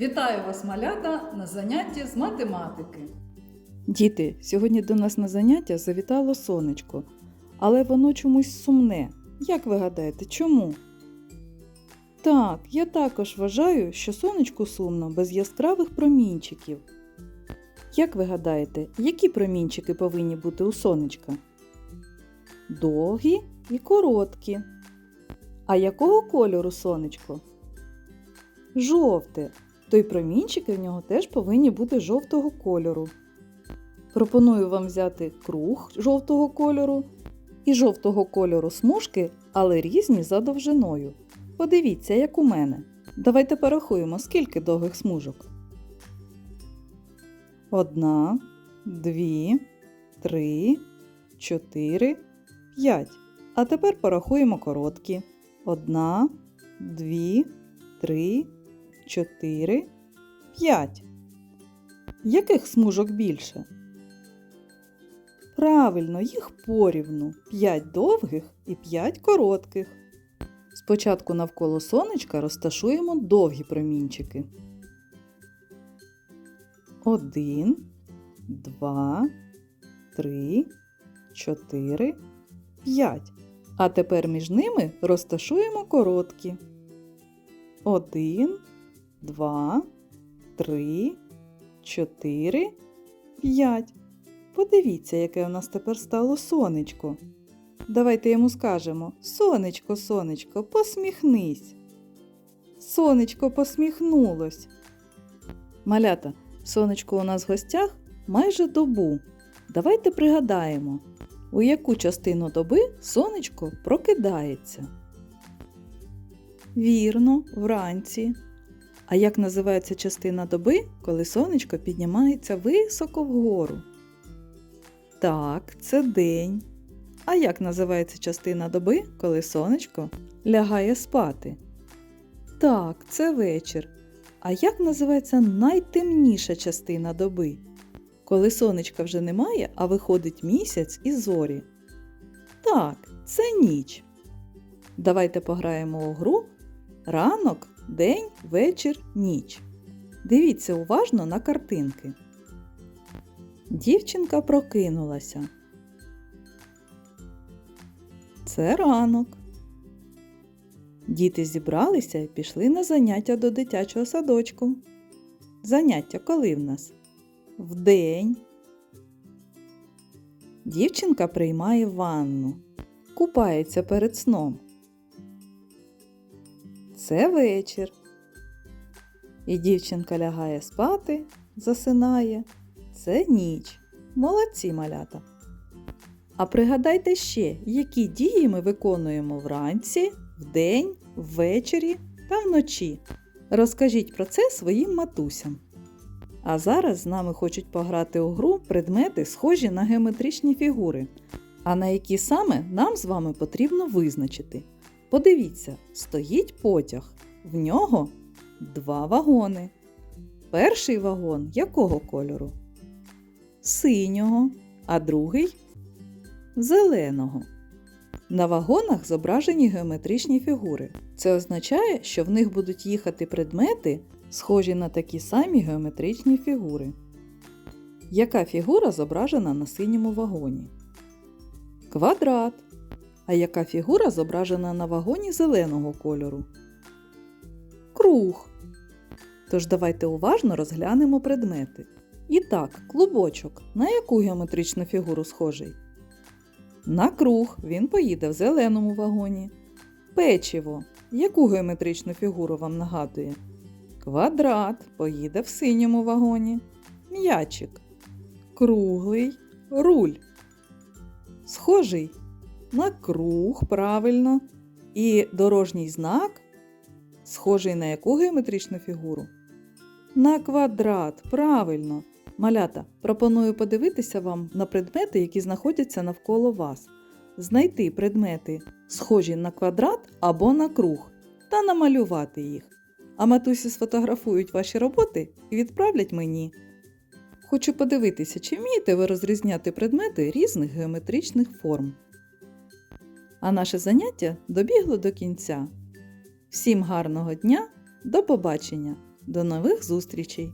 Вітаю вас, малята, на занятті з математики. Діти, сьогодні до нас на заняття завітало сонечко, але воно чомусь сумне. Як ви гадаєте, чому? Так, я також вважаю, що сонечку сумно без яскравих промінчиків. Як ви гадаєте, які промінчики повинні бути у сонечка? Довгі і короткі. А якого кольору сонечко? Жовте. То й промінчики в нього теж повинні бути жовтого кольору. Пропоную вам взяти круг жовтого кольору і жовтого кольору смужки, але різні за довжиною. Подивіться, як у мене. Давайте порахуємо, скільки довгих смужок. Одна, дві, три, чотири, п'ять. А тепер порахуємо короткі. Одна, дві, три, чотири, п'ять. Яких смужок більше? Правильно, їх порівну. П'ять довгих і п'ять коротких. Спочатку навколо сонечка розташуємо довгі промінчики. Один, два, три, чотири, п'ять. А тепер між ними розташуємо короткі. Один, два, три, чотири, п'ять. Подивіться, яке у нас тепер стало сонечко. Давайте йому скажемо Сонечко, сонечко, посміхнись. Сонечко посміхнулось. Малята, сонечко у нас в гостях майже добу. Давайте пригадаємо, у яку частину доби сонечко прокидається. Вірно, вранці. А як називається частина доби, коли сонечко піднімається високо вгору? Так, це день. А як називається частина доби, коли сонечко лягає спати? Так, це вечір. А як називається найтемніша частина доби? Коли сонечка вже немає, а виходить місяць і зорі? Так, це ніч. Давайте пограємо у гру ранок, день, вечір, ніч. Дивіться уважно на картинки. Дівчинка прокинулася. Це ранок. Діти зібралися і пішли на заняття до дитячого садочку. Заняття коли в нас? Вдень. Дівчинка приймає ванну. Купається перед сном. Це вечір. І дівчинка лягає спати, засинає. Це ніч. Молодці малята. А пригадайте ще, які дії ми виконуємо вранці, вдень, ввечері та вночі. Розкажіть про це своїм матусям. А зараз з нами хочуть пограти у гру предмети, схожі на геометричні фігури. А на які саме нам з вами потрібно визначити. Подивіться, стоїть потяг. В нього два вагони. Перший вагон якого кольору? Синього, а другий зеленого. На вагонах зображені геометричні фігури. Це означає, що в них будуть їхати предмети, схожі на такі самі геометричні фігури. Яка фігура зображена на синьому вагоні? Квадрат. А яка фігура зображена на вагоні зеленого кольору? Круг. Тож давайте уважно розглянемо предмети. І так, клубочок. На яку геометричну фігуру схожий? На круг він поїде в зеленому вагоні. Печиво. Яку геометричну фігуру вам нагадує? Квадрат поїде в синьому вагоні. М'ячик. Круглий руль. Схожий на круг, правильно. І дорожній знак схожий на яку геометричну фігуру? На квадрат, правильно. Малята, пропоную подивитися вам на предмети, які знаходяться навколо вас. Знайти предмети, схожі на квадрат або на круг, та намалювати їх. А матусі сфотографують ваші роботи і відправлять мені. Хочу подивитися, чи вмієте ви розрізняти предмети різних геометричних форм. А наше заняття добігло до кінця. Всім гарного дня, до побачення! До нових зустрічей!